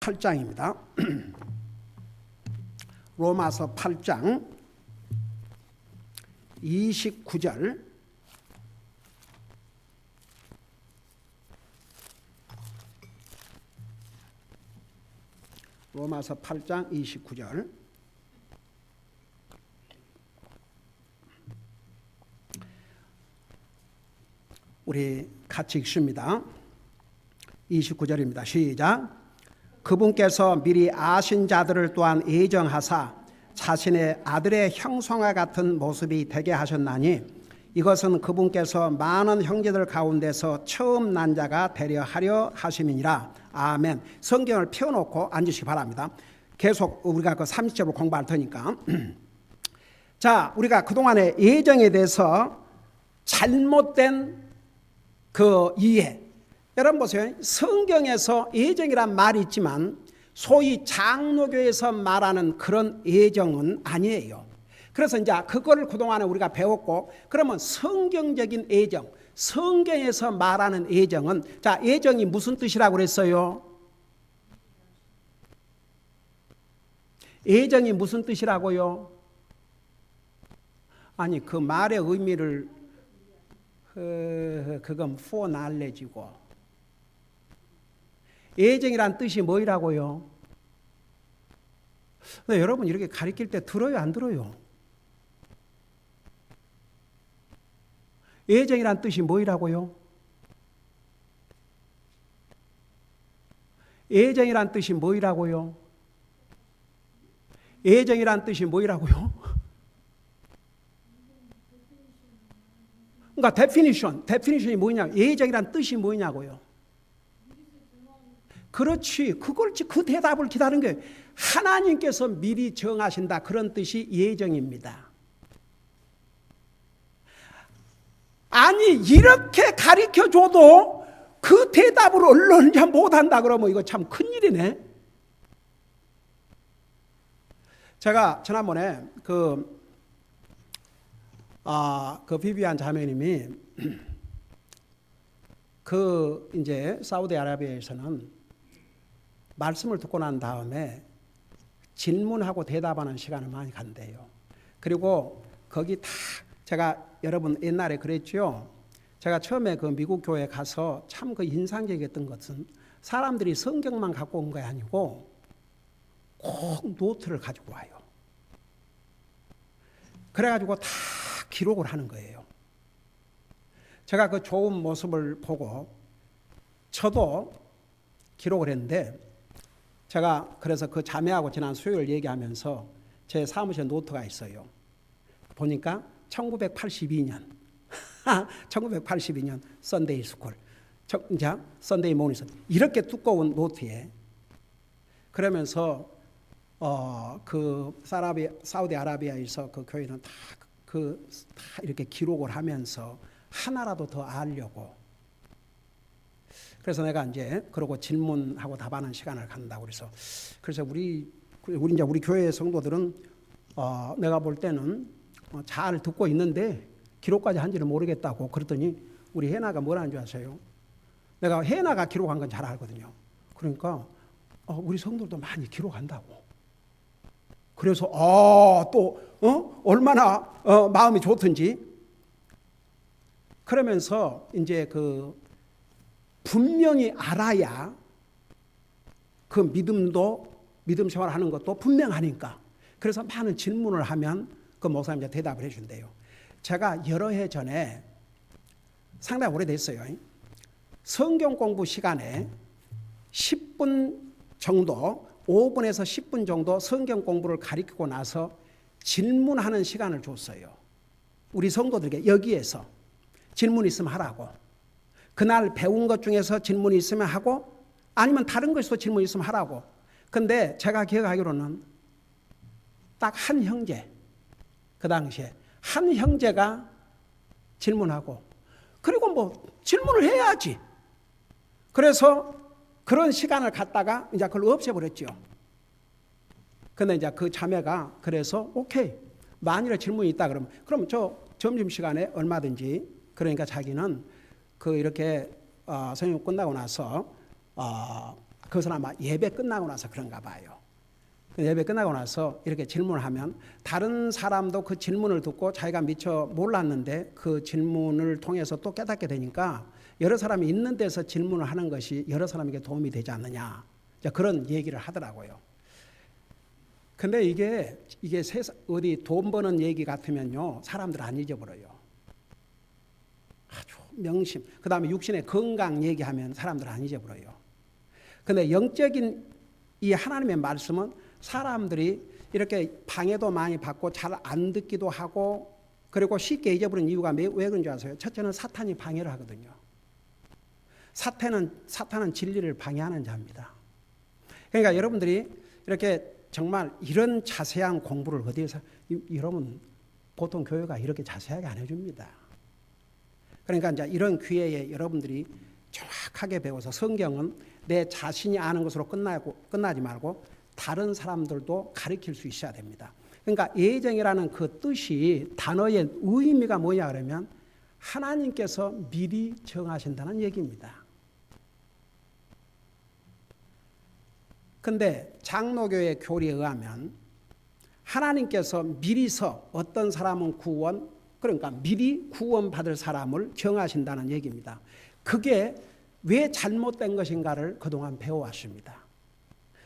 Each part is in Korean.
8장입니다. 로마서 8장 29절 로마서 8장 29절 우리 같이 읽습니다. 29절입니다. 시작. 그분께서 미리 아신 자들을 또한 예정하사 자신의 아들의 형상과 같은 모습이 되게 하셨나니 이것은 그분께서 많은 형제들 가운데서 처음 난 자가 되려 하려 하심이니라. 아멘. 성경을 펴놓고 앉으시기 바랍니다. 계속 우리가 그 30절을 공부할 테니까. 자, 우리가 그동안의 예정에 대해서 잘못된 그 이해, 여러분 보세요. 성경에서 예정이란 말이 있지만 소위 장로교에서 말하는 그런 예정은 아니에요. 그래서 이제 그거를 그동안에 우리가 배웠고 그러면 성경적인 예정, 성경에서 말하는 예정은 자, 예정이 무슨 뜻이라고 그랬어요? 예정이 무슨 뜻이라고요? 아니 그 말의 의미를 그, 그건 포날레지고 예정이란 뜻이 뭐이라고요? 근데 여러분 이렇게 가리킬 때 들어요 안 들어요? 예정이란 뜻이 뭐이라고요? 예정이란 뜻이 뭐이라고요? 예정이란 뜻이 뭐이라고요? 그러니까 데피니션, 데피니션이 뭐냐? 예정이란 뜻이 뭐냐고요? 그렇지. 그걸 그 대답을 기다리는 게 하나님께서 미리 정하신다 그런 뜻이 예정입니다. 아니 이렇게 가르쳐 줘도 그 대답을 얼른 못한다 그러면 이거 참 큰일이네. 제가 지난번에 그, 아, 그 비비안 자매님이 그 이제 사우디아라비아에서는 말씀을 듣고 난 다음에 질문하고 대답하는 시간을 많이 간대요. 그리고 거기 다 제가 여러분 옛날에 그랬죠. 제가 처음에 그 미국 교회 가서 참 그 인상적이었던 것은 사람들이 성경만 갖고 온 게 아니고 꼭 노트를 가지고 와요. 그래가지고 다 기록을 하는 거예요. 제가 그 좋은 모습을 보고 저도 기록을 했는데 제가 그래서 그 자매하고 지난 수요일 얘기하면서 제 사무실 노트가 있어요. 보니까 1982년, 1982년 썬데이 스쿨, 자 썬데이 모니서 이렇게 두꺼운 노트에 그러면서 어그 사라비 사우디 아라비아에서 그 교회는 다 그다 이렇게 기록을 하면서 하나라도 더 알려고 그래서 내가 이제 그러고 질문하고 답하는 시간을 갖는다고 그래서 그래서 우리 우리 이제 우리 교회 성도들은 어, 내가 볼 때는 어, 잘 듣고 있는데 기록까지 한지는 모르겠다고 그랬더니 우리 해나가 뭐라는 줄 아세요? 내가 해나가 기록한 건 잘 알거든요. 그러니까 어, 우리 성도들도 많이 기록한다고. 그래서 어 또 어? 얼마나 어, 마음이 좋든지 그러면서 이제 그 분명히 알아야 그 믿음도 믿음 생활하는 것도 분명하니까 그래서 많은 질문을 하면 그 목사님 이 대답을 해준대요. 제가 여러 해 전에 상당히 오래됐어요. 성경 공부 시간에 10분 정도, 5분에서 10분 정도 성경 공부를 가리키고 나서 질문하는 시간을 줬어요. 우리 성도들에게 여기에서 질문 있으면 하라고. 그날 배운 것 중에서 질문이 있으면 하고 아니면 다른 것에서 질문 있으면 하라고. 근데 제가 기억하기로는 딱 한 형제, 그 당시에 한 형제가 질문하고 그리고 뭐 질문을 해야지. 그래서 그런 시간을 갖다가 이제 그걸 없애버렸죠. 근데 이제 그 자매가 그래서 오케이. 만일에 질문이 있다 그러면 그럼 저 점심시간에 얼마든지 그러니까 자기는 그 이렇게 어, 성경 끝나고 나서 어, 그것은 아마 예배 끝나고 나서 그런가 봐요. 그 예배 끝나고 나서 이렇게 질문을 하면 다른 사람도 그 질문을 듣고 자기가 미처 몰랐는데 그 질문을 통해서 또 깨닫게 되니까 여러 사람이 있는 데서 질문을 하는 것이 여러 사람에게 도움이 되지 않느냐. 자, 그런 얘기를 하더라고요. 근데 이게 이게 세상 어디 돈 버는 얘기 같으면요 사람들 안 잊어버려요. 명심. 그 다음에 육신의 건강 얘기하면 사람들 안 잊어버려요. 근데 영적인 이 하나님의 말씀은 사람들이 이렇게 방해도 많이 받고 잘 안 듣기도 하고 그리고 쉽게 잊어버리는 이유가 왜 그런 줄 아세요? 첫째는 사탄이 방해를 하거든요. 사탄은 사탄은 진리를 방해하는 자입니다. 그러니까 여러분들이 이렇게 정말 이런 자세한 공부를 어디에서 이- 여러분 보통 교회가 이렇게 자세하게 안 해줍니다. 그러니까 이제 이런 기회에 여러분들이 정확하게 배워서 성경은 내 자신이 아는 것으로 끝나고 끝나지 말고 다른 사람들도 가르칠 수 있어야 됩니다. 그러니까 예정이라는 그 뜻이 단어의 의미가 뭐냐 그러면 하나님께서 미리 정하신다는 얘기입니다. 근데 장로교의 교리에 의하면 하나님께서 미리서 어떤 사람은 구원 그러니까 미리 구원받을 사람을 정하신다는 얘기입니다. 그게 왜 잘못된 것인가를 그동안 배워왔습니다.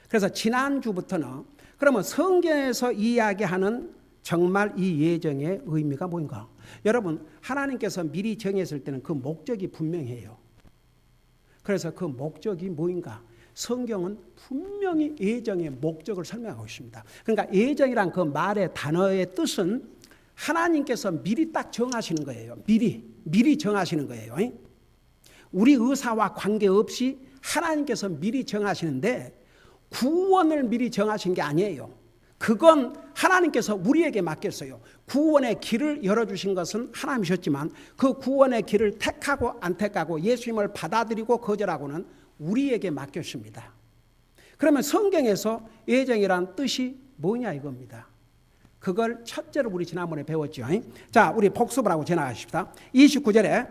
그래서 지난주부터는 그러면 성경에서 이야기하는 정말 이 예정의 의미가 뭔가? 여러분, 하나님께서 미리 정했을 때는 그 목적이 분명해요. 그래서 그 목적이 뭐인가? 성경은 분명히 예정의 목적을 설명하고 있습니다. 그러니까 예정이란 그 말의 단어의 뜻은 하나님께서 미리 딱 정하시는 거예요. 미리, 미리 정하시는 거예요. 우리 의사와 관계없이 하나님께서 미리 정하시는데 구원을 미리 정하신 게 아니에요. 그건 하나님께서 우리에게 맡겼어요. 구원의 길을 열어주신 것은 하나님이셨지만 그 구원의 길을 택하고 안 택하고 예수님을 받아들이고 거절하고는 우리에게 맡겼습니다. 그러면 성경에서 예정이란 뜻이 뭐냐 이겁니다. 그걸 첫째로 우리 지난번에 배웠죠. 자, 우리 복습을 하고 지나가십시다. 29절에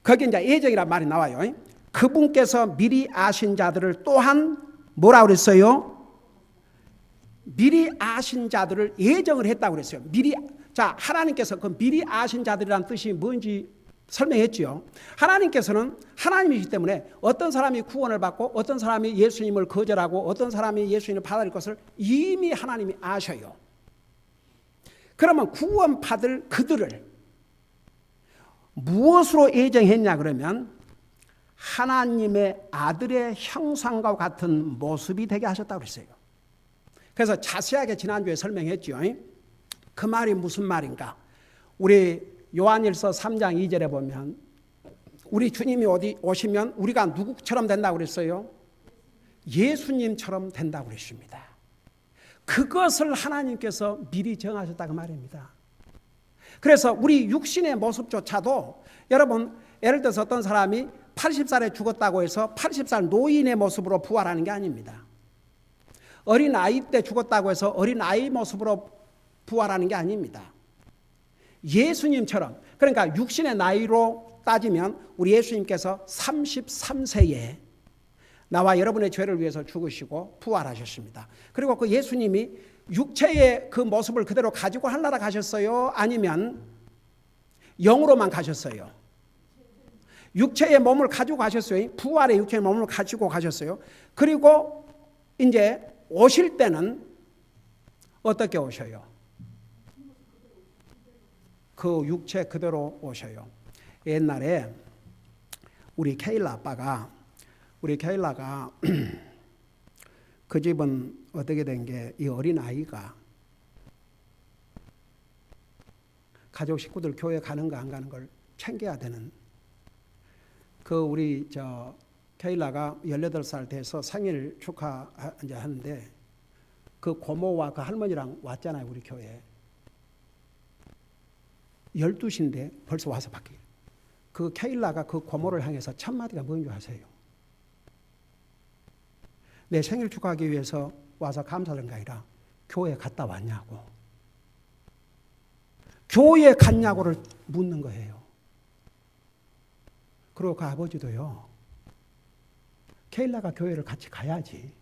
거기 이제 예정이란 말이 나와요. 그분께서 미리 아신 자들을 또한 뭐라 그랬어요? 미리 아신 자들을 예정을 했다고 그랬어요. 미리 자 하나님께서 그 미리 아신 자들이란 뜻이 뭔지 설명했지요. 하나님께서는 하나님이기 때문에 어떤 사람이 구원을 받고 어떤 사람이 예수님을 거절하고 어떤 사람이 예수님을 받아들일 것을 이미 하나님이 아셔요. 그러면 구원 받을 그들을 무엇으로 예정했냐 그러면 하나님의 아들의 형상과 같은 모습이 되게 하셨다고 그랬어요. 그래서 자세하게 지난주에 설명했죠. 그 말이 무슨 말인가? 우리 요한일서 3장 2절에 보면 우리 주님이 어디 오시면 우리가 누구처럼 된다고 그랬어요? 예수님처럼 된다고 그랬습니다. 그것을 하나님께서 미리 정하셨다고 말입니다. 그래서 우리 육신의 모습조차도 여러분 예를 들어서 어떤 사람이 80살에 죽었다고 해서 80살 노인의 모습으로 부활하는 게 아닙니다. 어린 아이 때 죽었다고 해서 어린 아이 모습으로 부활하는 게 아닙니다. 예수님처럼 그러니까 육신의 나이로 따지면 우리 예수님께서 33세에 나와 여러분의 죄를 위해서 죽으시고 부활하셨습니다. 그리고 그 예수님이 육체의 그 모습을 그대로 가지고 하늘나라 가셨어요? 아니면 영으로만 가셨어요? 육체의 몸을 가지고 가셨어요. 부활의 육체의 몸을 가지고 가셨어요. 그리고 이제 오실 때는 어떻게 오셔요? 그 육체 그대로 오셔요. 옛날에 우리 케일라 아빠가 우리 케일라가 그 집은 어떻게 된 게 이 어린 아이가 가족 식구들 교회 가는 거 안 가는 걸 챙겨야 되는 그 우리 저 케일라가 18살 돼서 생일 축하 이제 하는데 그 고모와 그 할머니랑 왔잖아요, 우리 교회. 12시인데 벌써 와서 밖에. 그 케일라가 그 고모를 향해서 첫 마디가 뭔지 아세요? 내 생일 축하하기 위해서 와서 감사하는 게 아니라 교회 갔다 왔냐고. 교회 갔냐고를 묻는 거예요. 그리고 그 아버지도요. 케일라가 교회를 같이 가야지.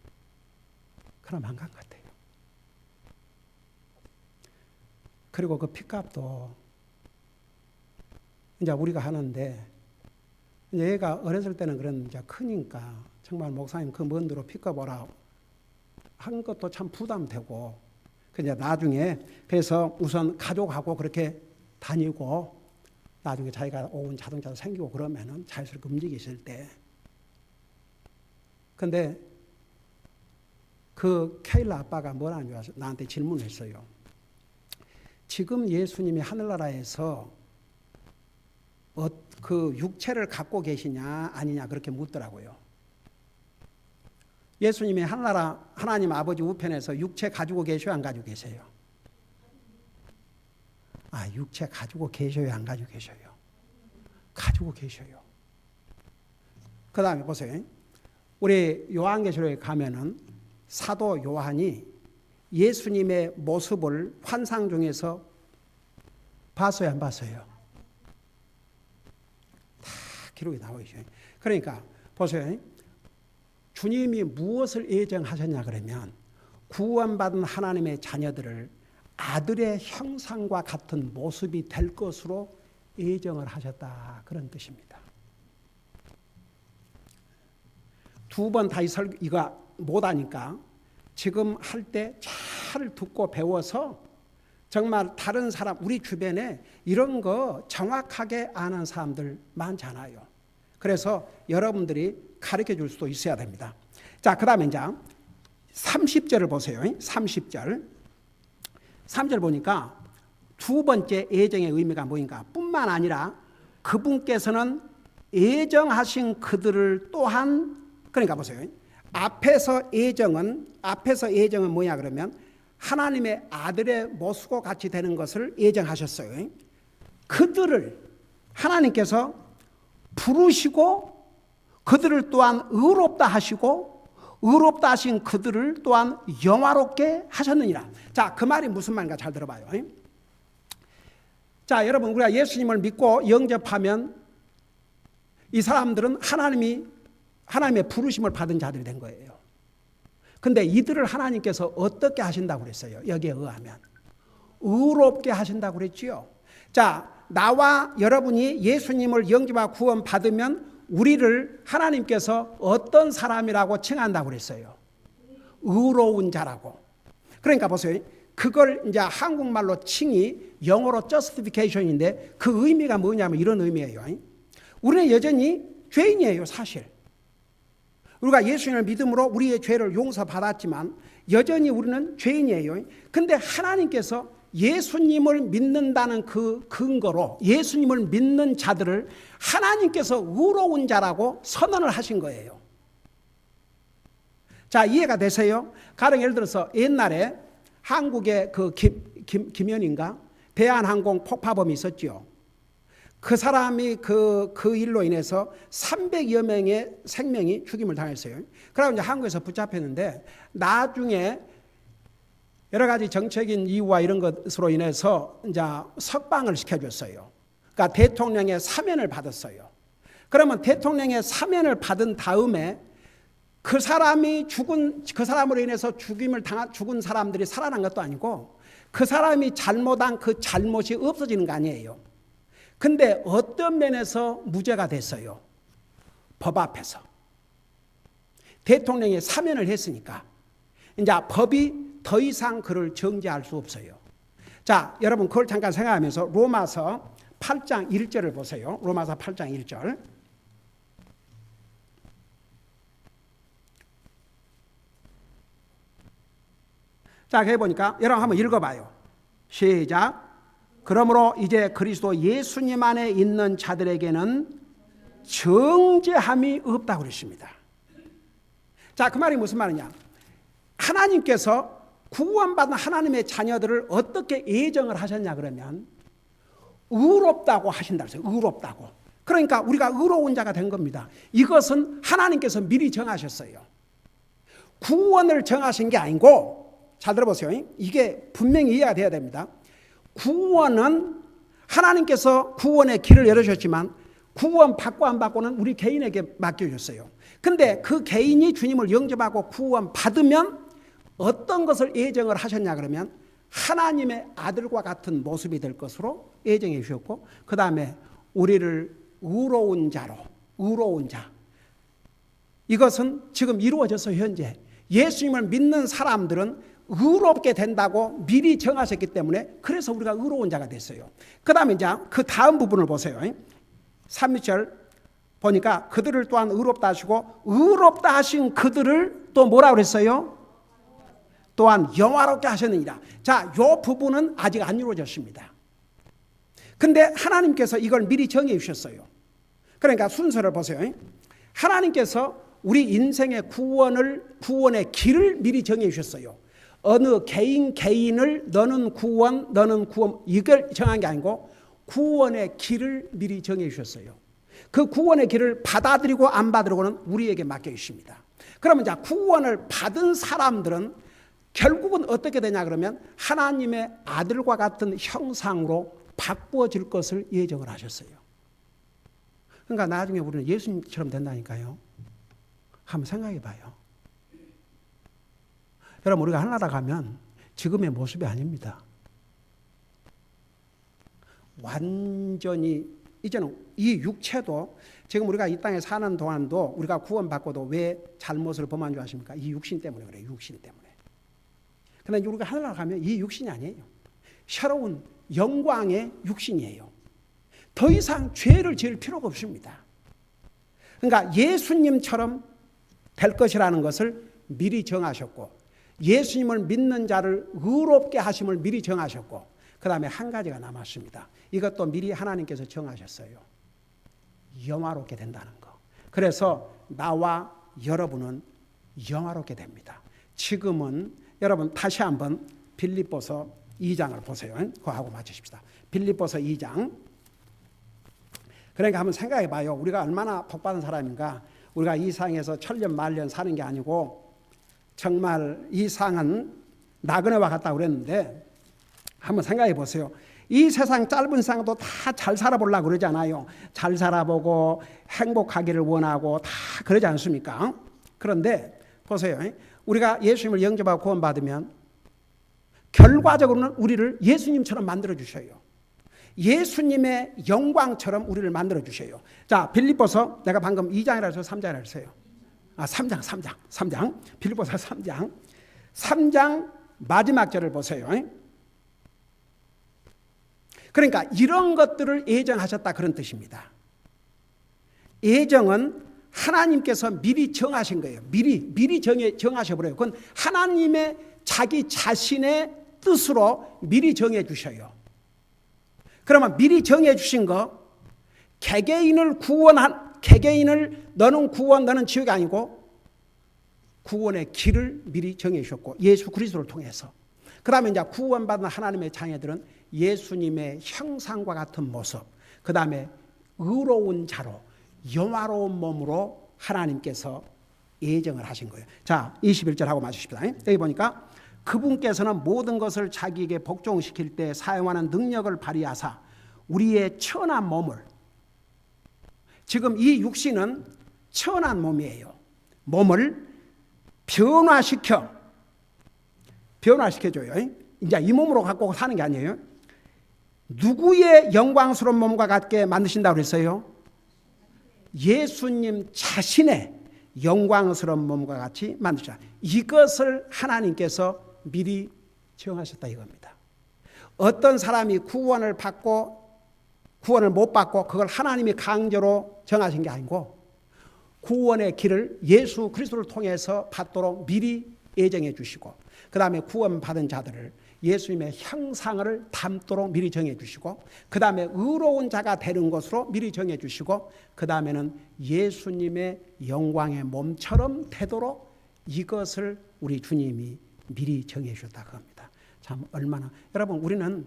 그럼 안 간 것 같아요. 그리고 그 핏값도 이제 우리가 하는데 얘가 어렸을 때는 그런 이제 크니까 정말 목사님 그 먼 데로 오라 한 것도 참 부담되고 그 이제 나중에 그래서 우선 가족하고 그렇게 다니고 나중에 자기가 오은 자동차도 생기고 그러면은 자연스럽게 움직이실 때 근데 그 케일라 아빠가 뭐라는 줄 아세요? 나한테 질문했어요. 지금 예수님이 하늘나라에서 어, 그 육체를 갖고 계시냐 아니냐 그렇게 묻더라고요. 예수님이 하늘나라 하나님 아버지 우편에서 육체 가지고 계셔요 안 가지고 계세요? 아 육체 가지고 계셔요 안 가지고 계셔요? 가지고 계셔요. 그 다음에 보세요. 우리 요한계시록에 가면은 사도 요한이 예수님의 모습을 환상 중에서 봤어요, 안 봤어요? 다 기록이 나와 있어요. 그러니까 보세요. 주님이 무엇을 예정하셨냐 그러면 구원받은 하나님의 자녀들을 아들의 형상과 같은 모습이 될 것으로 예정을 하셨다 그런 뜻입니다. 두 번 다시 설 이거 못하니까 지금 할 때 잘 듣고 배워서 정말 다른 사람 우리 주변에 이런 거 정확하게 아는 사람들 많잖아요. 그래서 여러분들이 가르쳐 줄 수도 있어야 됩니다. 자, 그 다음에 이제 30절을 보세요. 30절. 3절 보니까 두 번째 예정의 의미가 뭐인가? 뿐만 아니라 그분께서는 예정하신 그들을 또한 그러니까 보세요. 앞에서 예정은 앞에서 예정은 뭐냐 그러면 하나님의 아들의 모습과 같이 되는 것을 예정하셨어요. 그들을 하나님께서 부르시고 그들을 또한 의롭다 하시고 의롭다 하신 그들을 또한 영화롭게 하셨느니라. 자, 그 말이 무슨 말인가 잘 들어봐요. 자, 여러분 우리가 예수님을 믿고 영접하면 이 사람들은 하나님이 하나님의 부르심을 받은 자들이 된 거예요. 근데 이들을 하나님께서 어떻게 하신다고 그랬어요? 여기에 의하면 의롭게 하신다고 그랬지요. 자, 나와 여러분이 예수님을 영접하고 구원 받으면 우리를 하나님께서 어떤 사람이라고 칭한다고 그랬어요? 의로운 자라고. 그러니까 보세요. 그걸 이제 한국말로 칭이 영어로 justification인데 그 의미가 뭐냐면 이런 의미예요. 우리는 여전히 죄인이에요, 사실. 우리가 예수님을 믿음으로 우리의 죄를 용서받았지만 여전히 우리는 죄인이에요. 근데 하나님께서 예수님을 믿는다는 그 근거로 예수님을 믿는 자들을 하나님께서 의로운 자라고 선언을 하신 거예요. 자, 이해가 되세요? 가령 예를 들어서 옛날에 한국의 그 김, 김, 김현인가? 대한항공 폭파범이 있었죠. 그 사람이 그, 그 일로 인해서 300여 명의 생명이 죽임을 당했어요. 그러고 이제 한국에서 붙잡혔는데 나중에 여러 가지 정책인 이유와 이런 것으로 인해서 이제 석방을 시켜줬어요. 그러니까 대통령의 사면을 받았어요. 그러면 대통령의 사면을 받은 다음에 그 사람이 죽은 그 사람으로 인해서 죽임을 당한 죽은 사람들이 살아난 것도 아니고 그 사람이 잘못한 그 잘못이 없어지는 거 아니에요. 근데 어떤 면에서 무죄가 됐어요? 법 앞에서. 대통령이 사면을 했으니까 이제 법이 더 이상 그를 정죄할 수 없어요. 자, 여러분 그걸 잠깐 생각하면서 로마서 8장 1절을 보세요. 로마서 8장 1절. 자, 해 보니까 여러분 한번 읽어 봐요. 시작. 그러므로 이제 그리스도 예수님 안에 있는 자들에게는 정죄함이 없다고 그러십니다. 자, 그 말이 무슨 말이냐? 하나님께서 구원받은 하나님의 자녀들을 어떻게 예정을 하셨냐 그러면 의롭다고 하신다 그랬어요. 의롭다고. 그러니까 우리가 의로운 자가 된 겁니다. 이것은 하나님께서 미리 정하셨어요. 구원을 정하신 게 아니고 잘 들어보세요. 이게 분명히 이해가 돼야 됩니다. 구원은 하나님께서 구원의 길을 열어주셨지만 구원 받고 안 받고는 우리 개인에게 맡겨줬어요. 근데 그 개인이 주님을 영접하고 구원 받으면 어떤 것을 예정을 하셨냐 그러면 하나님의 아들과 같은 모습이 될 것으로 예정해 주셨고 그 다음에 우리를 의로운 자로 의로운 자 이것은 지금 이루어져서 현재 예수님을 믿는 사람들은 의롭게 된다고 미리 정하셨기 때문에 그래서 우리가 의로운 자가 됐어요. 그 다음에 이제 그 다음 부분을 보세요. 3절 보니까 그들을 또한 의롭다 하시고 의롭다 하신 그들을 또 뭐라 그랬어요? 또한 영화롭게 하셨느니라. 자, 요 부분은 아직 안 이루어졌습니다. 근데 하나님께서 이걸 미리 정해 주셨어요. 그러니까 순서를 보세요. 하나님께서 우리 인생의 구원을 구원의 길을 미리 정해 주셨어요. 어느 개인 개인을 너는 구원, 너는 구원 이걸 정한 게 아니고 구원의 길을 미리 정해 주셨어요. 그 구원의 길을 받아들이고 안 받으려고는 우리에게 맡겨 있습니다. 그러면 자 구원을 받은 사람들은 결국은 어떻게 되냐 그러면 하나님의 아들과 같은 형상으로 바꾸어질 것을 예정을 하셨어요. 그러니까 나중에 우리는 예수님처럼 된다니까요. 한번 생각해 봐요. 여러분 우리가 하나라 가면 지금의 모습이 아닙니다. 완전히 이제는 이 육체도 지금 우리가 이 땅에 사는 동안도 우리가 구원받고도 왜 잘못을 범한 줄 아십니까? 이 육신 때문에 그래요. 육신 때문에. 그런데 우리가 하늘나라 가면 이 육신이 아니에요. 새로운 영광의 육신이에요. 더 이상 죄를 지을 필요가 없습니다. 그러니까 예수님처럼 될 것이라는 것을 미리 정하셨고 예수님을 믿는 자를 의롭게 하심을 미리 정하셨고 그 다음에 한 가지가 남았습니다. 이것도 미리 하나님께서 정하셨어요. 영화롭게 된다는 거. 그래서 나와 여러분은 영화롭게 됩니다. 지금은 여러분 다시 한번 빌립보서 2장을 보세요. 그거하고 맞추십시다. 빌립보서 2장. 그러니까 한번 생각해 봐요. 우리가 얼마나 복받은 사람인가. 우리가 이 상에서 천년 만년 사는 게 아니고 정말 이 상은 나그네와 같다고 그랬는데 한번 생각해 보세요. 이 세상 짧은 세상도 다 잘 살아보려고 그러잖아요. 잘 살아보고 행복하기를 원하고 다 그러지 않습니까? 그런데 보세요. 우리가 예수님을 영접하고 구원받으면 결과적으로는 우리를 예수님처럼 만들어 주셔요. 예수님의 영광처럼 우리를 만들어 주셔요. 자, 빌립보서 내가 방금 2장이라 해서 3장이라 했어요. 아, 3장, 3장, 3장. 빌립보서 3장. 3장 마지막 절을 보세요. 그러니까 이런 것들을 예정하셨다 그런 뜻입니다. 예정은 하나님께서 미리 정하신 거예요. 미리 미리 정해 정하셔 버려요. 그건 하나님의 자기 자신의 뜻으로 미리 정해 주셔요. 그러면 미리 정해 주신 거 개개인을 구원한 개개인을 너는 구원 너는 지옥이 아니고 구원의 길을 미리 정해 주셨고 예수 그리스도를 통해서 그다음에 이제 구원받은 하나님의 자녀들은 예수님의 형상과 같은 모습, 그 다음에 의로운 자로 영화로운 몸으로 하나님께서 예정을 하신 거예요. 자, 21절 하고 맞으십시다. 여기 보니까 그분께서는 모든 것을 자기에게 복종시킬 때 사용하는 능력을 발휘하사 우리의 천한 몸을 지금 이 육신은 천한 몸이에요. 몸을 변화시켜 변화시켜줘요. 이제 이 몸으로 갖고 사는 게 아니에요. 누구의 영광스러운 몸과 같게 만드신다고 그랬어요? 예수님 자신의 영광스러운 몸과 같이 만드셨다. 이것을 하나님께서 미리 정하셨다 이겁니다. 어떤 사람이 구원을 받고 구원을 못 받고 그걸 하나님이 강제로 정하신 게 아니고 구원의 길을 예수 그리스도를 통해서 받도록 미리 예정해 주시고 그 다음에 구원받은 자들을 예수님의 형상을 담도록 미리 정해 주시고 그 다음에 의로운 자가 되는 것으로 미리 정해 주시고 그 다음에는 예수님의 영광의 몸처럼 되도록 이것을 우리 주님이 미리 정해 주셨다고 합니다. 참 얼마나 여러분 우리는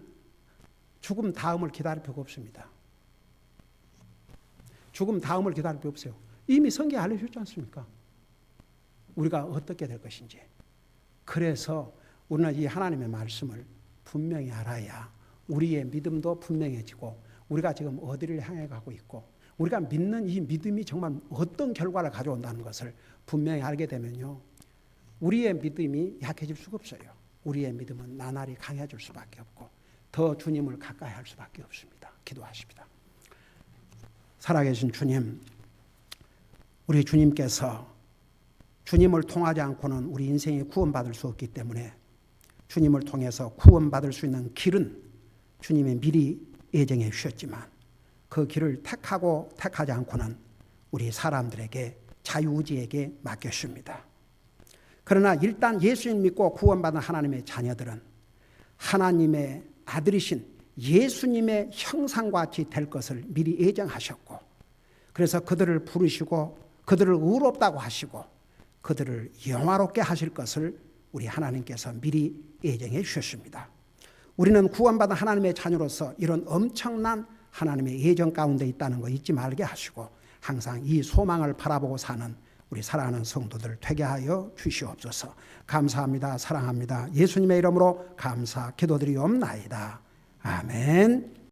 죽음 다음을 기다릴 필요가 없습니다. 죽음 다음을 기다릴 필요 없어요. 이미 성경에 알려주셨지 않습니까? 우리가 어떻게 될 것인지. 그래서 우리는 이 하나님의 말씀을 분명히 알아야 우리의 믿음도 분명해지고 우리가 지금 어디를 향해 가고 있고 우리가 믿는 이 믿음이 정말 어떤 결과를 가져온다는 것을 분명히 알게 되면요. 우리의 믿음이 약해질 수가 없어요. 우리의 믿음은 나날이 강해질 수밖에 없고 더 주님을 가까이 할 수밖에 없습니다. 기도하십니다. 살아계신 주님, 우리 주님께서 주님을 통하지 않고는 우리 인생이 구원받을 수 없기 때문에 주님을 통해서 구원받을 수 있는 길은 주님이 미리 예정해 주셨지만 그 길을 택하고 택하지 않고는 우리 사람들에게 자유의지에게 맡겼습니다. 그러나 일단 예수님 믿고 구원받은 하나님의 자녀들은 하나님의 아들이신 예수님의 형상과 같이 될 것을 미리 예정하셨고 그래서 그들을 부르시고 그들을 의롭다고 하시고 그들을 영화롭게 하실 것을 우리 하나님께서 미리 예정해 주셨습니다. 우리는 구원받은 하나님의 자녀로서 이런 엄청난 하나님의 예정 가운데 있다는 거 잊지 말게 하시고 항상 이 소망을 바라보고 사는 우리 사랑하는 성도들 되게 하여 주시옵소서. 감사합니다. 사랑합니다. 예수님의 이름으로 감사 기도드리옵나이다. 아멘.